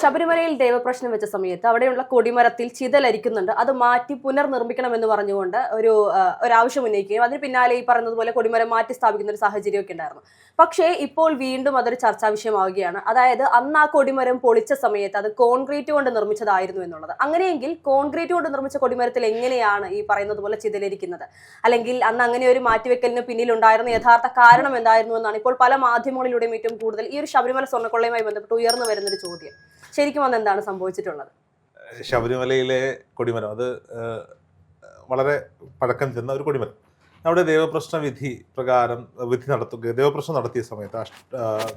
ശബരിമലയിൽ ദേവപ്രശ്നം വെച്ച സമയത്ത് അവിടെയുള്ള കൊടിമരത്തിൽ ചിതലരിക്കുന്നുണ്ട്. അത് മാറ്റി പുനർനിർമ്മിക്കണമെന്ന് പറഞ്ഞുകൊണ്ട് ഒരു ഒരു ഒരാവശ്യം ഉന്നയിക്കുകയും അതിന് പിന്നാലെ ഈ പറഞ്ഞതുപോലെ കൊടിമരം മാറ്റി സ്ഥാപിക്കുന്ന ഒരു സാഹചര്യമൊക്കെ ഉണ്ടായിരുന്നു. പക്ഷേ ഇപ്പോൾ വീണ്ടും അതൊരു ചർച്ചാ വിഷയമാവുകയാണ്. അതായത് അന്ന് ആ കൊടിമരം പൊളിച്ച സമയത്ത് അത് കോൺക്രീറ്റ് കൊണ്ട് നിർമ്മിച്ചതായിരുന്നു എന്നുള്ളത്. അങ്ങനെയെങ്കിൽ കോൺക്രീറ്റ് കൊണ്ട് നിർമ്മിച്ച കൊടിമരത്തിൽ എങ്ങനെയാണ് ഈ പറയുന്നത് പോലെ ചിതലരിക്കുന്നത്? അല്ലെങ്കിൽ അന്ന് അങ്ങനെ ഒരു മാറ്റിവെക്കലിന് പിന്നിലുണ്ടായിരുന്ന യഥാർത്ഥ കാരണം എന്തായിരുന്നു എന്നാണ് ഇപ്പോൾ പല മാധ്യമങ്ങളിലൂടെയും ഏറ്റവും കൂടുതൽ ഈ ഒരു ശബരിമല സ്വർണക്കൊള്ളയുമായി ബന്ധപ്പെട്ട് ഉയർന്നു വരുന്നൊരു ചോദ്യം. ശരിക്കും അന്ന് എന്താണ് സംഭവിച്ചിട്ടുള്ളത്? ശബരിമലയിലെ കൊടിമരം അത് വളരെ പഴക്കം ചെന്ന ഒരു കൊടിമരം. അവിടെ ദേവപ്രശ്ന വിധി പ്രകാരം വിധി നടത്തുക ദേവപ്രശ്നം നടത്തിയ സമയത്ത്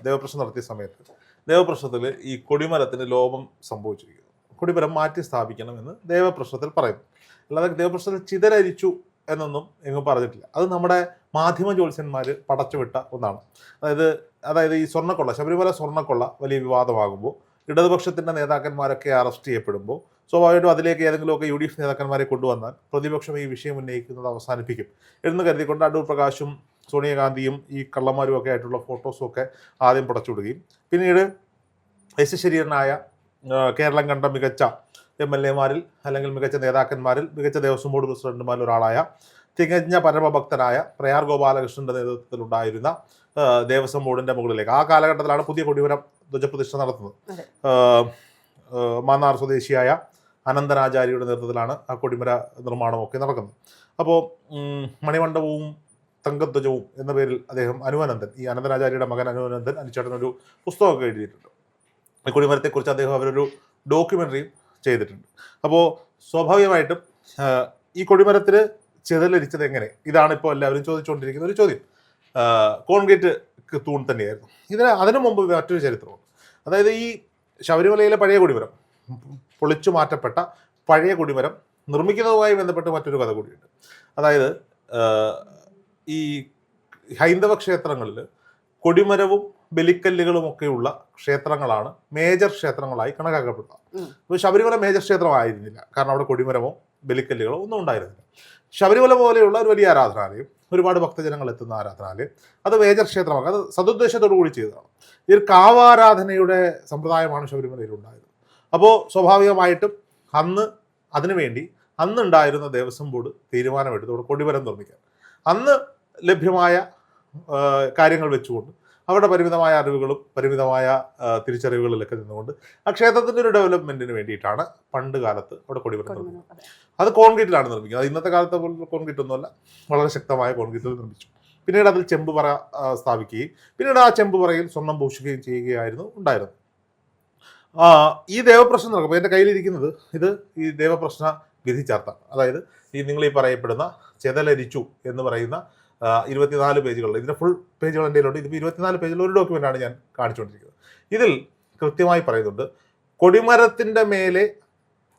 ദേവപ്രശ്നം നടത്തിയ സമയത്ത് ദേവപ്രശ്നത്തിൽ ഈ കൊടിമരത്തിന് ലോപം സംഭവിച്ചിരിക്കുന്നു. കൊടിമരം മാറ്റി സ്ഥാപിക്കണം എന്ന് ദേവപ്രശ്നത്തിൽ പറയുന്നു. അല്ലാതെ ദേവപ്രശ്നത്തിൽ ചിതരരിച്ചു എന്നൊന്നും എങ്ങും പറഞ്ഞിട്ടില്ല. അത് നമ്മുടെ മാധ്യമ ജ്യോത്സ്യന്മാർ പടച്ചുവിട്ട ഒന്നാണ്. അതായത് അതായത് ഈ സ്വർണക്കൊള്ള ശബരിമല സ്വർണക്കൊള്ള വലിയ വിവാദമാകുമ്പോൾ ഇടതുപക്ഷത്തിന്റെ നേതാക്കന്മാരൊക്കെ അറസ്റ്റ് ചെയ്യപ്പെടുമ്പോൾ സ്വാഭാവികമായിട്ടും അതിലേക്ക് ഏതെങ്കിലുമൊക്കെ യു ഡി എഫ് നേതാക്കന്മാരെ കൊണ്ടുവന്നാൽ പ്രതിപക്ഷം ഈ വിഷയം ഉന്നയിക്കുന്നത് അവസാനിപ്പിക്കും. എന്ന് കരുതിക്കൊണ്ട് അടൂർ പ്രകാശും സോണിയാഗാന്ധിയും ഈ കള്ളന്മാരും ഒക്കെ ആയിട്ടുള്ള ഫോട്ടോസും ഒക്കെ ആദ്യം പുടച്ചുവിടുകയും. പിന്നീട് യശശരീരനായ ശരീരനായ കേരളം കണ്ട മികച്ച എം എൽ എമാരിൽ അല്ലെങ്കിൽ മികച്ച നേതാക്കന്മാരിൽ മികച്ച ദേവസ്വം ബോർഡ് പ്രസിഡന്റുമാരിൽ ഒരാളായ തികഞ്ഞ പരമഭക്തനായ പ്രയാർ ഗോപാലകൃഷ്ണന്റെ നേതൃത്വത്തിലുണ്ടായിരുന്ന ദേവസ്വം ബോർഡിന്റെ മുകളിലേക്ക്. ആ കാലഘട്ടത്തിലാണ് പുതിയ കൊടിമരം ധ്വജപ്രതിഷ്ഠ നടത്തുന്നത്. മാന്നാർ സ്വദേശിയായ അനന്തനാചാര്യയുടെ നേതൃത്വത്തിലാണ് ആ കൊടിമര നിർമ്മാണമൊക്കെ നടക്കുന്നത്. അപ്പോൾ മണിമണ്ഡപവും തങ്കധ്വജവും എന്ന പേരിൽ അദ്ദേഹം അനുവനന്ദൻ ഈ അനന്തനാചാര്യയുടെ മകൻ അനുവനന്ദൻ അനുചേട്ടൻ ഒരു പുസ്തകമൊക്കെ എഴുതിയിട്ടുണ്ട്. ഈ കൊടിമരത്തെക്കുറിച്ച് അദ്ദേഹം അവരൊരു ഡോക്യുമെന്ററിയും ചെയ്തിട്ടുണ്ട്. അപ്പോൾ സ്വാഭാവികമായിട്ടും ഈ കൊടിമരത്തിൽ ചെതലരിച്ചത് എങ്ങനെ ഇതാണ് ഇപ്പോൾ എല്ലാവരും ചോദിച്ചുകൊണ്ടിരിക്കുന്ന ഒരു ചോദ്യം. കോൺക്രീറ്റ് തൂൺ തന്നെയായിരുന്നു. ഇതിന് അതിനു മുമ്പ് മറ്റൊരു ചരിത്രമാണ് അതായത് ഈ ശബരിമലയിലെ പഴയ കുടിമരം പൊളിച്ചു മാറ്റപ്പെട്ട പഴയ കുടിമരം നിർമ്മിക്കുന്നതുമായി ബന്ധപ്പെട്ട് മറ്റൊരു കഥ കൂടിയുണ്ട്. അതായത് ഈ ഹൈന്ദവ ക്ഷേത്രങ്ങളിൽ കൊടിമരവും ബലിക്കല്ലുകളും ഒക്കെയുള്ള ക്ഷേത്രങ്ങളാണ് മേജർ ക്ഷേത്രങ്ങളായി കണക്കാക്കപ്പെടുന്നത്. അപ്പോൾ ശബരിമല മേജർ ക്ഷേത്രമായിരുന്നില്ല. കാരണം അവിടെ കൊടിമരമോ ബലിക്കല്ലുകളോ ഒന്നും ഉണ്ടായിരുന്നില്ല. ശബരിമല പോലെയുള്ള ഒരു വലിയ ആരാധനാലയം ഒരുപാട് ഭക്തജനങ്ങൾ എത്തുന്ന ആരാധനാലയം അത് മേജർ ക്ഷേത്രമാണ് അത് സതുദ്ദേശത്തോടു കൂടി ചെയ്തതാണ്. ഈ കാവാരാധനയുടെ സമ്പ്രദായമാണ് ശബരിമലയിൽ ഉണ്ടായത്. അപ്പോൾ സ്വാഭാവികമായിട്ടും അന്ന് അതിനുവേണ്ടി അന്നുണ്ടായിരുന്ന ദേവസ്വം ബോർഡ് തീരുമാനമെടുത്തു. അവിടെ കൊടിമരം നിർമ്മിക്കാൻ. അന്ന് ലഭ്യമായ കാര്യങ്ങൾ വെച്ചുകൊണ്ട് അവരുടെ പരിമിതമായ അറിവുകളും പരിമിതമായ തിരിച്ചറിവുകളിലൊക്കെ നിന്നുകൊണ്ട് ആ ക്ഷേത്രത്തിന്റെ ഒരു ഡെവലപ്മെന്റിന് വേണ്ടിയിട്ടാണ് പണ്ട് കാലത്ത് അവിടെ കൊടിമരം നിർമ്മിക്കുന്നത്. അതെ. കോൺക്രീറ്റിലാണ് നിർമ്മിക്കുന്നത്. അത് ഇന്നത്തെ കാലത്തെ പോലുള്ള കോൺക്രീറ്റ് ഒന്നുമല്ല. വളരെ ശക്തമായ കോൺക്രീറ്റിൽ നിർമ്മിച്ചു. പിന്നീട് അതിൽ ചെമ്പ് പറ സ്ഥാപിക്കുകയും പിന്നീട് ആ ചെമ്പ് പറയിൽ സ്വർണം പൂശുകയും ചെയ്യുകയായിരുന്നു ഉണ്ടായിരുന്നത്. ആ, ഈ ദേവപ്രശ്നം നടക്കുമ്പോൾ എന്റെ കയ്യിലിരിക്കുന്നത് ഇത് ഈ ദേവപ്രശ്ന വിധി ചാർത്താണ് അതായത് ഈ നിങ്ങൾ ഈ പറയപ്പെടുന്ന ചെതലരിച്ചു എന്ന് പറയുന്ന ഇരുപത്തിനാല് പേജുകളുള്ള ഇതിന്റെ ഫുൾ പേജുകൾ എന്റെ കയ്യിലുണ്ട്. ഇതിപ്പോൾ ഇരുപത്തിനാല് പേജിൽ ഒരു ഡോക്യുമെന്റാണ് ഞാൻ കാണിച്ചുകൊണ്ടിരിക്കുന്നത്. ഇതിൽ കൃത്യമായി പറയുന്നുണ്ട് കൊടിമരത്തിന്റെ മേലെ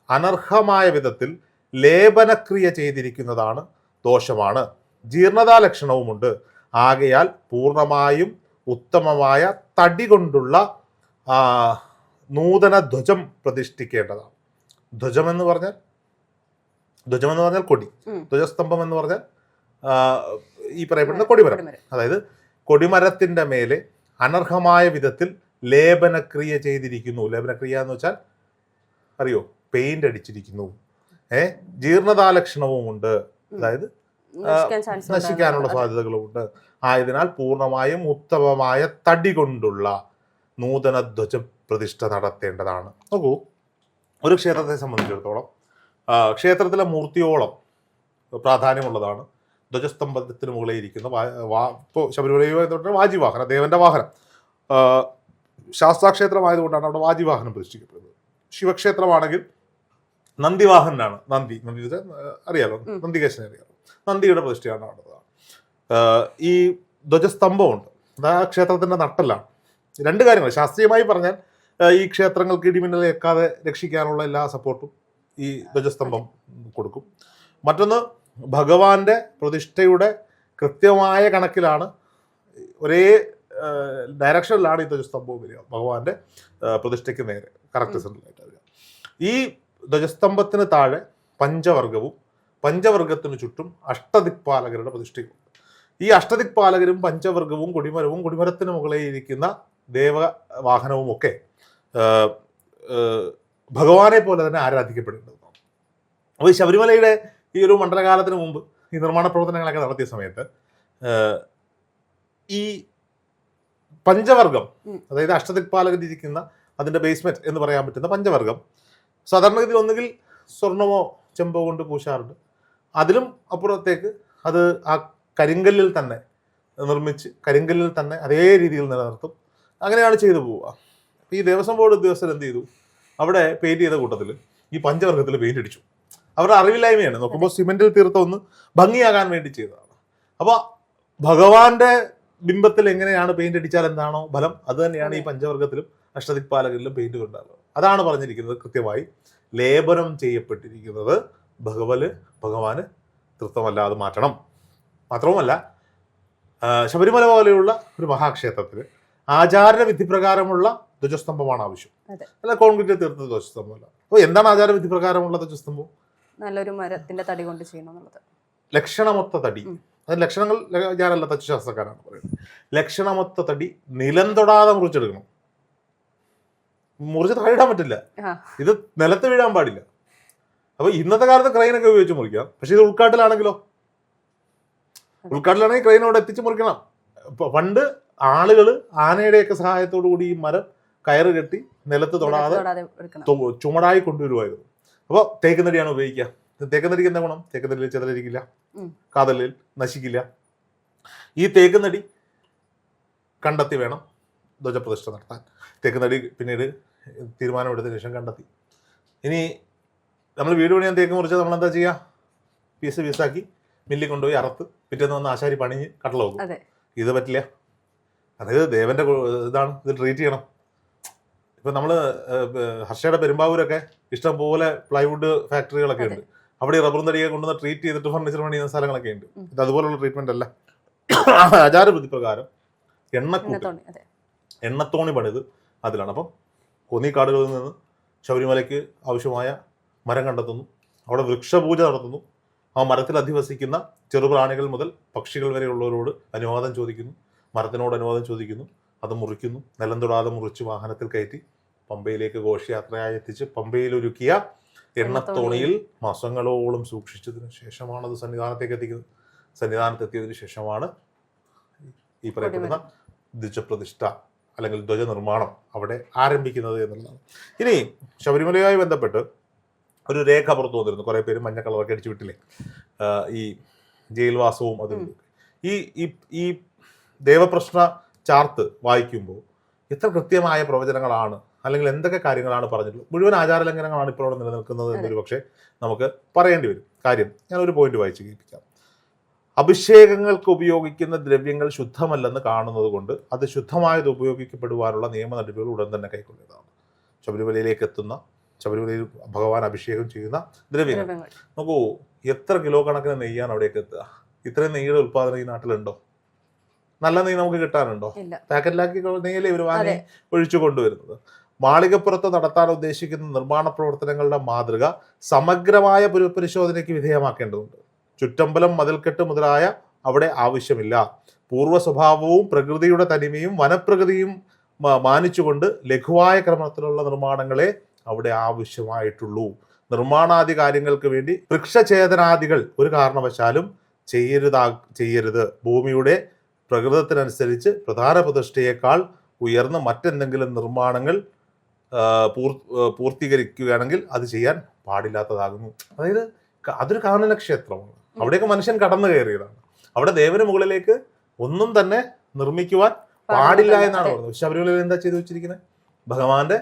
അനർഹമായ വിധത്തിൽ ലേപനക്രിയ ചെയ്തിരിക്കുന്നതാണ് ദോഷമാണ്. ജീർണതാ ലക്ഷണവുമുണ്ട് ആകയാൽ പൂർണമായും ഉത്തമമായ തടി കൊണ്ടുള്ള നൂതന ധ്വജം പ്രതിഷ്ഠിക്കേണ്ടതാണ്. ധ്വജം എന്ന് പറഞ്ഞാൽ ധ്വജം എന്ന് പറഞ്ഞാൽ കൊടി. ധ്വജസ്തംഭം എന്ന് പറഞ്ഞാൽ ഈ പറയപ്പെടുന്ന കൊടിമരം. അതായത് കൊടിമരത്തിന്റെ മേലെ അനർഹമായ വിധത്തിൽ ലേപനക്രിയ ചെയ്തിരിക്കുന്നു. ലേപനക്രിയ എന്ന് വെച്ചാൽ അറിയോ പെയിന്റ് അടിച്ചിരിക്കുന്നു. ഏ ജീർണതാലക്ഷണവും ഉണ്ട് അതായത് നശിക്കാനുള്ള. സാധ്യതകളുമുണ്ട്. ആയതിനാൽ പൂർണമായും ഉത്തമമായ തടി കൊണ്ടുള്ള നൂതന ധ്വജ പ്രതിഷ്ഠ നടത്തേണ്ടതാണ്. നോക്കൂ ഒരു ക്ഷേത്രത്തെ സംബന്ധിച്ചിടത്തോളം ക്ഷേത്രത്തിലെ മൂർത്തിയോളം പ്രാധാന്യമുള്ളതാണ്. ധ്വജസ്തംഭത്തിന് മുകളിൽ ഇരിക്കുന്ന ഇപ്പോൾ ശബരിമലയുമായി ബന്ധപ്പെട്ട വാജിവാഹനം ദേവന്റെ വാഹനം. ശാസ്താക്ഷേത്രമായതുകൊണ്ടാണ് അവിടെ വാജിവാഹനം പ്രതിഷ്ഠിക്കപ്പെടുന്നത്. ശിവക്ഷേത്രമാണെങ്കിൽ നന്ദിവാഹനാണ് നന്ദി നന്ദി അറിയാലോ. നന്ദികേശനെ അറിയാലോ. നന്ദിയുടെ പ്രതിഷ്ഠയാണ് അവിടെ ഈ ധ്വജസ്തംഭമുണ്ട്. അത് ആ ക്ഷേത്രത്തിന്റെ നട്ടലാണ് രണ്ട് കാര്യങ്ങൾ. ശാസ്ത്രീയമായി പറഞ്ഞാൽ ഈ ക്ഷേത്രങ്ങൾക്ക് ഇടിമിന്നലേക്കാതെ രക്ഷിക്കാനുള്ള എല്ലാ സപ്പോർട്ടും ഈ ധ്വജസ്തംഭം കൊടുക്കും. മറ്റൊന്ന് ഭഗവാന്റെ പ്രതിഷ്ഠയുടെ കൃത്യമായ കണക്കിലാണ് ഒരേ ഡയറക്ഷനിലാണ് ഈ ധ്വജസ്തംഭവും വരിക. ഭഗവാന്റെ പ്രതിഷ്ഠയ്ക്ക് നേരെ. കറക്റ്റ് സെന്ററിലായിട്ട് വരിക. ഈ ധ്വജസ്തംഭത്തിന് താഴെ പഞ്ചവർഗവും പഞ്ചവർഗത്തിന് ചുറ്റും അഷ്ടദിക്പാലകരുടെ പ്രതിഷ്ഠയുണ്ട് ഈ അഷ്ടദിക്പാലകരും പഞ്ചവർഗവും കുടിമരവും കുടിമരത്തിന് മുകളിൽ ഇരിക്കുന്ന ദേവവാഹനവും ഒക്കെ ഭഗവാനെ പോലെ തന്നെ ആരാധിക്കപ്പെടേണ്ടതാണ് അപ്പോൾ ശബരിമലയുടെ ഈ ഒരു മണ്ഡലകാലത്തിന് മുമ്പ് ഈ നിർമ്മാണ പ്രവർത്തനങ്ങളൊക്കെ നടത്തിയ സമയത്ത് ഈ പഞ്ചവർഗം അതായത് അഷ്ടദിക്പാലകൻ ഇരിക്കുന്ന അതിന്റെ ബേസ്മെന്റ് എന്ന് പറയാൻ പറ്റുന്ന പഞ്ചവർഗം സാധാരണഗതിയിൽ ഒന്നുകിൽ സ്വർണമോ ചെമ്പോ കൊണ്ട് പൂശാറുണ്ട്. അതിലും അപ്പുറത്തേക്ക് അത് ആ കരിങ്കല്ലിൽ തന്നെ നിർമ്മിച്ച് കരിങ്കല്ലിൽ തന്നെ അതേ രീതിയിൽ നിലനിർത്തും. അങ്ങനെയാണ് ചെയ്തു പോവുക. ഈ ദേവസ്വം ബോർഡ് ഉദ്യോഗസ്ഥർ എന്ത് ചെയ്തു? അവിടെ പെയിന്റ് ചെയ്ത കൂട്ടത്തിൽ ഈ പഞ്ചവർഗത്തിൽ പെയിന്റ് അടിച്ചു. അവരുടെ അറിവില്ലായ്മയാണ്. നോക്കുമ്പോൾ സിമെന്റിൽ തീർത്ത ഒന്ന് ഭംഗിയാകാൻ വേണ്ടി ചെയ്തതാണ്. അപ്പോൾ ഭഗവാന്റെ ബിംബത്തിൽ എങ്ങനെയാണ് പെയിന്റ് അടിച്ചാൽ എന്താണോ ഫലം അത് തന്നെയാണ് ഈ പഞ്ചവർഗത്തിലും അഷ്ടദിക്പാലകരിലും പെയിന്റ് കൊണ്ടാകുന്നത് അതാണ് പറഞ്ഞിരിക്കുന്നത് കൃത്യമായി. ലേപനം ചെയ്യപ്പെട്ടിരിക്കുന്നത് ഭഗവൽ ഭഗവാന് തൃത്വമല്ലാതെ മാറ്റണം. മാത്രവുമല്ല ശബരിമല പോലെയുള്ള ഒരു മഹാക്ഷേത്രത്തിൽ ആചാര വിധിപ്രകാരമുള്ള ധ്വജസ്തംഭമാണ് ആവശ്യം. അല്ല കോൺക്രീറ്റ് തീർത്ത ധ്വജസ്തംഭമല്ല. അപ്പോൾ എന്താണ് ആചാര വിധിപ്രകാരമുള്ള ധ്വജസ്തംഭം? നല്ലൊരു മരത്തിന്റെ തടി കൊണ്ട് ചെയ്യണം എന്നുള്ളത്. ലക്ഷണമൊത്ത തടി. അത് ലക്ഷണങ്ങൾ ഞാനല്ല തച്ചുശാസ്ത്രക്കാരാണ് പറയുന്നത്. ലക്ഷണമൊത്ത തടി നിലം തൊടാതെ മുറിച്ചെടുക്കണം. മുറിച്ച് താഴെ ഇടാൻ പറ്റില്ല. ഇത് നിലത്ത് വീഴാൻ പാടില്ല. അപ്പൊ ഇന്നത്തെ കാലത്ത് ക്രൈനൊക്കെ ഉപയോഗിച്ച് മുറിക്കാം. പക്ഷെ ഇത് ഉൾക്കാട്ടിലാണെങ്കിലോ? ഉൾക്കാട്ടിലാണെങ്കിൽ ക്രൈനോട് എത്തിച്ച് മുറിക്കണം. പണ്ട് ആളുകൾ ആനയുടെയൊക്കെ സഹായത്തോടു കൂടി ഈ മരം കയറ് കെട്ടി നിലത്ത് തൊടാതെ ചുമടായി കൊണ്ടുവരുമായിരുന്നു. അപ്പോൾ തേക്കുന്നടിയാണ് ഉപയോഗിക്കുക. തേക്കുന്നടിക്ക് എന്താ ഗുണം? തേക്കുന്നടിയിൽ ചെതലരിക്കില്ല. കാതലിൽ നശിക്കില്ല. ഈ തേക്കുന്നടി കണ്ടെത്തി വേണം ധ്വജപ്രതിഷ്ഠ നടത്താൻ. തേക്കുന്നടി പിന്നീട് തീരുമാനമെടുത്തതിന് ശേഷം കണ്ടെത്തി. ഇനി നമ്മൾ വീട് പണിയാൻ തേക്ക് മുറിച്ചാൽ നമ്മൾ എന്താ ചെയ്യുക? പീസ് പീസാക്കി മില്ലിൽ കൊണ്ടുപോയി അറുത്ത് പിറ്റേന്ന് വന്ന് ആശാരി പണിഞ്ഞ് കട്ടല വെക്കും. ഇത് പറ്റില്ല. അതായത് ദേവന്റെ ഇതാണ്. ഇത് ട്രീറ്റ് ചെയ്യണം. ഇപ്പൊ നമ്മൾ ഹർഷയുടെ പെരുമ്പാവൂരൊക്കെ ഇഷ്ടം പോലെ പ്ലൈവുഡ് ഫാക്ടറികളൊക്കെ ഉണ്ട്. അവിടെ ഈ റബ്ബറും തടിയെ കൊണ്ടുവന്ന് ട്രീറ്റ് ചെയ്തിട്ട് ഫർണിച്ചർ പണിയുന്ന സ്ഥലങ്ങളൊക്കെ ഉണ്ട്. ഇത് അതുപോലുള്ള ട്രീറ്റ്മെന്റ് അല്ല. ആചാരവിധി പ്രകാരം എണ്ണക്കൂട്ട് എണ്ണത്തോണി പണിത് അതിലാണ്. അപ്പം കൊന്നിക്കാടുകളിൽ നിന്ന് ശബരിമലയ്ക്ക് ആവശ്യമായ മരം കണ്ടെത്തുന്നു. അവിടെ വൃക്ഷപൂജ നടത്തുന്നു. ആ മരത്തിൽ അധിവസിക്കുന്ന ചെറുപ്രാണികൾ മുതൽ പക്ഷികൾ വരെയുള്ളവരോട് അനുവാദം ചോദിക്കുന്നു. മരത്തിനോട് അനുവാദം ചോദിക്കുന്നു. അത് മുറിക്കുന്നു. നിലം തൊടാതെ മുറിച്ച് വാഹനത്തിൽ കയറ്റി പമ്പയിലേക്ക് ഘോഷയാത്രയായി എത്തിച്ച് പമ്പയിൽ ഒരുക്കിയ എണ്ണത്തോണിയിൽ മാസങ്ങളോളം സൂക്ഷിച്ചതിന് ശേഷമാണ് അത് സന്നിധാനത്തേക്ക് എത്തിക്കുന്നത്. സന്നിധാനത്തെത്തിയതിനു ശേഷമാണ് ഈ പറയപ്പെടുന്ന ദ്വിജപ്രതിഷ്ഠ അല്ലെങ്കിൽ ധ്വജ നിർമ്മാണം അവിടെ ആരംഭിക്കുന്നത് എന്നുള്ളതാണ്. ഇനി ശബരിമലയുമായി ബന്ധപ്പെട്ട് ഒരു രേഖ പുറത്തു വന്നിരുന്നു. കുറേ പേര് മഞ്ഞ കളറൊക്കെ അടിച്ചു വിട്ടില്ലേ? ഈ ജയിൽവാസവും അതും ഈ ഈ ദേവപ്രശ്ന ചാർത്ത് വായിക്കുമ്പോൾ എത്ര കൃത്യമായ പ്രവചനങ്ങളാണ് അല്ലെങ്കിൽ എന്തൊക്കെ കാര്യങ്ങളാണ് പറഞ്ഞിട്ടുള്ളത്? മുഴുവൻ ആചാരലംഘനങ്ങളാണ് ഇപ്പോൾ അവിടെ നിലനിൽക്കുന്നത് എന്നൊരു പക്ഷേ നമുക്ക് പറയേണ്ടി വരും. കാര്യം ഞാൻ ഒരു പോയിന്റ് വായിച്ച് കേൾപ്പിക്കാം. അഭിഷേകങ്ങൾക്ക് ഉപയോഗിക്കുന്ന ദ്രവ്യങ്ങൾ ശുദ്ധമല്ലെന്ന് കാണുന്നത് കൊണ്ട് അത് ശുദ്ധമായത് ഉപയോഗിക്കപ്പെടുവാനുള്ള നിയമ നടപടികൾ ഉടൻ തന്നെ കൈക്കൊള്ളുന്നതാണ് ശബരിമലയിലേക്ക് എത്തുന്ന ശബരിമലയിൽ ഭഗവാൻ അഭിഷേകം ചെയ്യുന്ന ദ്രവ്യങ്ങൾ. നോക്കൂ എത്ര കിലോ കണക്കിന് നെയ്യാണ് അവിടേക്ക് എത്തുക? ഇത്രയും നെയ്യുടെ ഉത്പാദനം ഈ നാട്ടിലുണ്ടോ? നല്ല നെയ്യ് നമുക്ക് കിട്ടാനുണ്ടോ? പാക്കറ്റിലാക്കി നെയ്യല്ലേ ഇവർ വാങ്ങി. ഒഴിച്ചു കൊണ്ടുവരുന്നത്? മാളികപ്പുറത്ത് നടത്താൻ ഉദ്ദേശിക്കുന്ന നിർമ്മാണ പ്രവർത്തനങ്ങളുടെ മാതൃക സമഗ്രമായ പുനഃപരിശോധനയ്ക്ക് വിധേയമാക്കേണ്ടതുണ്ട്. ചുറ്റമ്പലം മതിൽക്കെട്ട് മുതലായ അവിടെ ആവശ്യമില്ല. പൂർവ സ്വഭാവവും പ്രകൃതിയുടെ തനിമയും വനപ്രകൃതിയും മാനിച്ചുകൊണ്ട് ലഘുവായ ക്രമത്തിലുള്ള നിർമ്മാണങ്ങളെ അവിടെ ആവശ്യമായിട്ടുള്ളൂ. നിർമ്മാണാദി കാര്യങ്ങൾക്ക് വേണ്ടി വൃക്ഷഛേദനാദികൾ ഒരു കാരണവശാലും ചെയ്യരുതാ ചെയ്യരുത്. ഭൂമിയുടെ പ്രകൃതത്തിനനുസരിച്ച് പ്രധാന പ്രതിഷ്ഠയേക്കാൾ ഉയർന്ന മറ്റെന്തെങ്കിലും നിർമ്മാണങ്ങൾ പൂർ- പൂർത്തീകരിക്കുകയാണെങ്കിൽ അത് ചെയ്യാൻ പാടില്ലാത്തതാകുന്നു. അതായത് അതൊരു കാനന ക്ഷേത്രമാണ് അവിടേക്ക് മനുഷ്യൻ കടന്നു കയറിയതാണ്. അവിടെ ദേവന് മുകളിലേക്ക് ഒന്നും തന്നെ നിർമ്മിക്കുവാൻ പാടില്ല. എന്നാണ്. പറഞ്ഞത്. ശബരിമലയിൽ എന്താ ചെയ്തു വെച്ചിരിക്കുന്നത് ഭഗവാന്റെ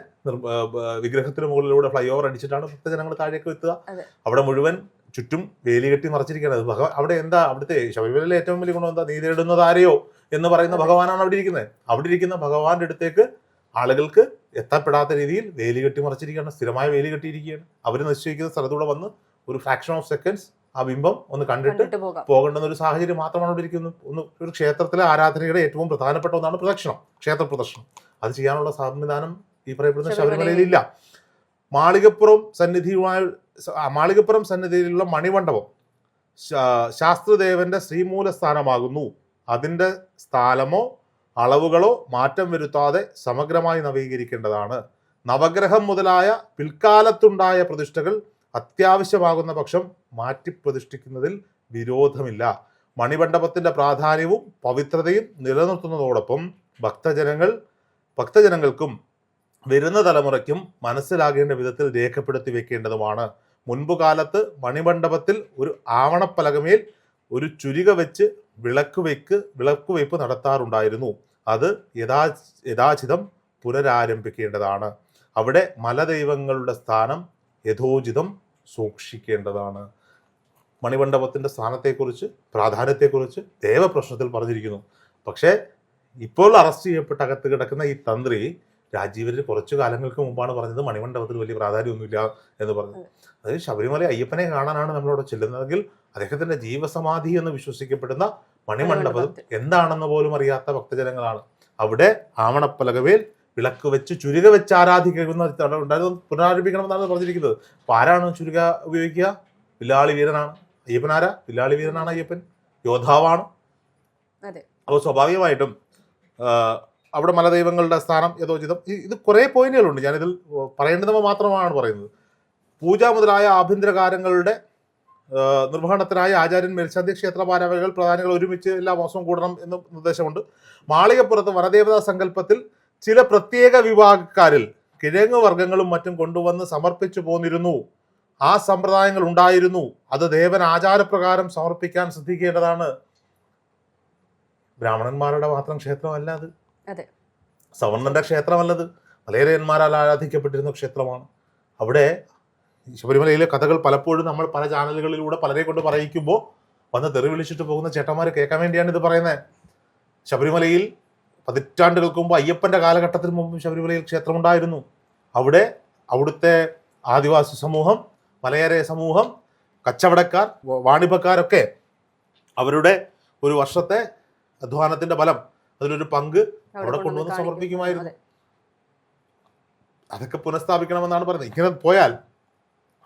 വിഗ്രഹത്തിന് മുകളിലൂടെ ഫ്ലൈ ഓവർ അടിച്ചിട്ടാണ് ഭക്തജനങ്ങൾ താഴേക്ക് എത്തുക. അവിടെ മുഴുവൻ ചുറ്റും വേലി കെട്ടി മറച്ചിരിക്കുകയാണ് ഭഗവാൻ അവിടെ എന്താ? അവിടുത്തെ ശബരിമലയിലെ ഏറ്റവും വലിയ ഗുണം എന്താ? നീ തേടുന്നത് ആരെയോ എന്ന് പറയുന്ന ഭഗവാനാണ് അവിടെ ഇരിക്കുന്നത്. അവിടെ ഇരിക്കുന്ന ഭഗവാന്റെ അടുത്തേക്ക് ആളുകൾക്ക് എത്തപ്പെടാത്ത രീതിയിൽ വേലി കെട്ടി മറച്ചിരിക്കുകയാണ്. സ്ഥിരമായ വേലി കെട്ടിയിരിക്കുകയാണ്. അവർ നിശ്ചയിക്കുന്ന സ്ഥലത്തൂടെ വന്ന് ഒരു ഫ്രാക്ഷൻ ഓഫ് സെക്കൻഡ്സ് ആ ബിംബം ഒന്ന് കണ്ടിട്ട് പോകേണ്ടുന്ന ഒരു സാഹചര്യം മാത്രമാണ് അവിടെ ഇരിക്കുന്നത്. ഒന്ന് ഒരു ക്ഷേത്രത്തിലെ ആരാധനയുടെ ഏറ്റവും പ്രധാനപ്പെട്ട ഒന്നാണ് പ്രദക്ഷിണം ക്ഷേത്ര പ്രദക്ഷിണം. അത് ചെയ്യാനുള്ള സംവിധാനം ഈ പറയപ്പെടുന്ന ശബരിമലയിൽ ഇല്ല. മാളികപ്പുറം സന്നിധിയുമായി മാളികപ്പുറം സന്നിധിയിലുള്ള മണിമണ്ഡപം ശാസ്ത്രദേവന്റെ ശ്രീമൂല സ്ഥാനമാകുന്നു അതിന്റെ സ്ഥാനമോ അളവുകളോ മാറ്റം വരുത്താതെ സമഗ്രമായി നവീകരിക്കേണ്ടതാണ്. നവഗ്രഹം മുതലായ പിൽക്കാലത്തുണ്ടായ പ്രതിഷ്ഠകൾ അത്യാവശ്യമാകുന്ന പക്ഷം മാറ്റി പ്രതിഷ്ഠിക്കുന്നതിൽ വിരോധമില്ല. മണിമണ്ഡപത്തിന്റെ പ്രാധാന്യവും പവിത്രതയും നിലനിർത്തുന്നതോടൊപ്പം ഭക്തജനങ്ങൾ ഭക്തജനങ്ങൾക്കും വരുന്ന തലമുറയ്ക്കും മനസ്സിലാകേണ്ട വിധത്തിൽ രേഖപ്പെടുത്തി വെക്കേണ്ടതുമാണ്. മുൻപ് കാലത്ത് മണിമണ്ഡപത്തിൽ ഒരു ആവണപ്പലകമേൽ ഒരു ചുരിക വെച്ച് വിളക്ക് വെക്ക് വിളക്ക് വെയ്പ്പ് നടത്താറുണ്ടായിരുന്നു. അത് യഥാ യഥാചിതം പുനരാരംഭിക്കേണ്ടതാണ്. അവിടെ മലദൈവങ്ങളുടെ സ്ഥാനം യഥോചിതം സൂക്ഷിക്കേണ്ടതാണ്. മണിമണ്ഡപത്തിന്റെ സ്ഥാനത്തെക്കുറിച്ച് പ്രാധാന്യത്തെക്കുറിച്ച് ദേവപ്രശ്നത്തിൽ പറഞ്ഞിരിക്കുന്നു. പക്ഷേ ഇപ്പോൾ അറസ്റ്റ് ചെയ്യപ്പെട്ട് അകത്ത് കിടക്കുന്ന ഈ തന്ത്രി രാജീവരിൽ കുറച്ചു കാലങ്ങൾക്ക് മുമ്പാണ് പറഞ്ഞത് മണിമണ്ഡപത്തിൽ വലിയ പ്രാധാന്യമൊന്നുമില്ല എന്ന് പറഞ്ഞു അതായത് ശബരിമല അയ്യപ്പനെ കാണാനാണ് നമ്മളവിടെ ചെല്ലുന്നതെങ്കിൽ അദ്ദേഹത്തിന്റെ ജീവസമാധി എന്ന് വിശ്വസിക്കപ്പെടുന്ന മണിമണ്ഡപം. എന്താണെന്ന് പോലും അറിയാത്ത ഭക്തജനങ്ങളാണ്. അവിടെ ആവണപ്പലകവേൽ വിളക്ക് വെച്ച് ചുരുക വെച്ച് ആരാധിക്കുന്ന പുനരാരംഭിക്കണമെന്നാണ് പറഞ്ഞിരിക്കുന്നത്. അപ്പൊ ആരാണ് ചുരുക ഉപയോഗിക്കുക? വില്ലാളി വീരനാണ്. അയ്യപ്പൻ ആരാ? വില്ലാളി വീരനാണ് അയ്യപ്പൻ. യോദ്ധാവാണ്. അപ്പോൾ സ്വാഭാവികമായിട്ടും അവിടെ മലദൈവങ്ങളുടെ സ്ഥാനം യഥോചിതം. ഇത് കുറേ പോയിന്റുകളുണ്ട്. ഞാനിതിൽ പറയേണ്ടത് മാത്രമാണ് പറയുന്നത്. പൂജ മുതലായ ആഭ്യന്തര കാര്യങ്ങളുടെ നിർവഹണത്തിനായി ആചാര്യൻ മേൽശാന്തി ക്ഷേത്ര ഭാരവാഹികൾ പ്രധാനികൾ ഒരുമിച്ച് എല്ലാ മാസവും കൂടണം എന്ന് നിർദ്ദേശമുണ്ട്. മാളികപ്പുറത്ത് വനദേവതാ സങ്കല്പത്തിൽ ചില പ്രത്യേക വിഭാഗക്കാരിൽ കിഴങ്ങ് വർഗങ്ങളും മറ്റും കൊണ്ടുവന്ന് സമർപ്പിച്ചു പോന്നിരുന്നു. ആ സമ്പ്രദായങ്ങൾ ഉണ്ടായിരുന്നു. അത് ദേവൻ ആചാരപ്രകാരം സമർപ്പിക്കാൻ ശ്രദ്ധിക്കേണ്ടതാണ് ബ്രാഹ്മണന്മാരുടെ മാത്രം ക്ഷേത്രമല്ല അതെ. സവർണന്റെ ക്ഷേത്രമല്ലത്. മലയരന്മാരാൽ ആരാധിക്കപ്പെട്ടിരുന്ന ക്ഷേത്രമാണ്. അവിടെ ശബരിമലയിലെ കഥകൾ പലപ്പോഴും നമ്മൾ പല ചാനലുകളിലൂടെ പലരെ കൊണ്ട് പറയിക്കുമ്പോൾ വന്ന് തെറി വിളിച്ചിട്ട് പോകുന്ന ചേട്ടന്മാർ കേൾക്കാൻ വേണ്ടിയാണ് ഇത് പറയുന്നത് ശബരിമലയിൽ പതിറ്റാണ്ടുകൾക്ക് മുമ്പ് അയ്യപ്പന്റെ കാലഘട്ടത്തിന് മുമ്പ് ശബരിമലയിൽ ക്ഷേത്രമുണ്ടായിരുന്നു. അവിടെ അവിടുത്തെ ആദിവാസി സമൂഹം മലയര സമൂഹം കച്ചവടക്കാർ വാണിഭക്കാരൊക്കെ അവരുടെ ഒരു വർഷത്തെ അധ്വാനത്തിന്റെ ഫലം അതിലൊരു പങ്ക് അവിടെ കൊണ്ടുവന്ന്. സമർപ്പിക്കുമായിരുന്നു. അതൊക്കെ പുനഃസ്ഥാപിക്കണമെന്നാണ് പറയുന്നത് ഇങ്ങനെ പോയാൽ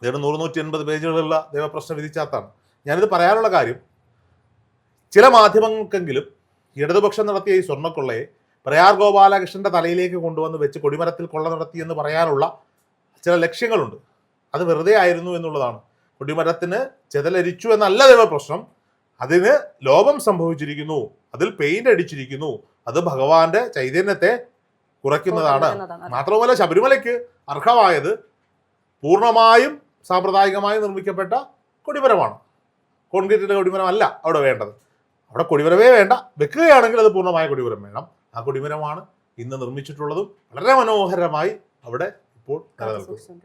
ഇതൊരു നൂറ് നൂറ്റി എൺപത് പേജുകളുള്ള ദേവപ്രശ്നം വിധിച്ചാത്താണ്. ഞാനിത് പറയാനുള്ള കാര്യം ചില മാധ്യമങ്ങൾക്കെങ്കിലും ഇടതുപക്ഷം നടത്തിയ ഈ സ്വർണക്കൊള്ളയെ പ്രയാർ ഗോപാലകൃഷ്ണന്റെ തലയിലേക്ക് കൊണ്ടുവന്ന് വെച്ച് കൊടിമരത്തിൽ കൊള്ള നടത്തി എന്ന് പറയാനുള്ള ചില ലക്ഷ്യങ്ങളുണ്ട്. അത് വെറുതെ ആയിരുന്നു എന്നുള്ളതാണ്. കൊടിമരത്തിന് ചെതലരിച്ചു എന്നല്ല ദേവപ്രശ്നം. അതിന് ലോപം സംഭവിച്ചിരിക്കുന്നു. അതിൽ പെയിന്റ് അടിച്ചിരിക്കുന്നു. അത് ഭഗവാന്റെ ചൈതന്യത്തെ കുറയ്ക്കുന്നതാണ്. മാത്രമല്ല ശബരിമലയ്ക്ക് അർഹമായത് പൂർണമായും സാമ്പ്രദായികമായി നിർമ്മിക്കപ്പെട്ട കൊടിമരമാണ്. കോൺക്രീറ്റിന്റെ കൊടിമരം അല്ല അവിടെ വേണ്ടത്. അവിടെ കൊടിമരമേ വേണ്ട. വെക്കുകയാണെങ്കിൽ അത് പൂർണമായ കൊടിമരം വേണം. ആ കൊടിമരമാണ് ഇന്ന് നിർമ്മിച്ചിട്ടുള്ളതും വളരെ മനോഹരമായി അവിടെ ഇപ്പോൾ നിലനിൽക്കുന്നു.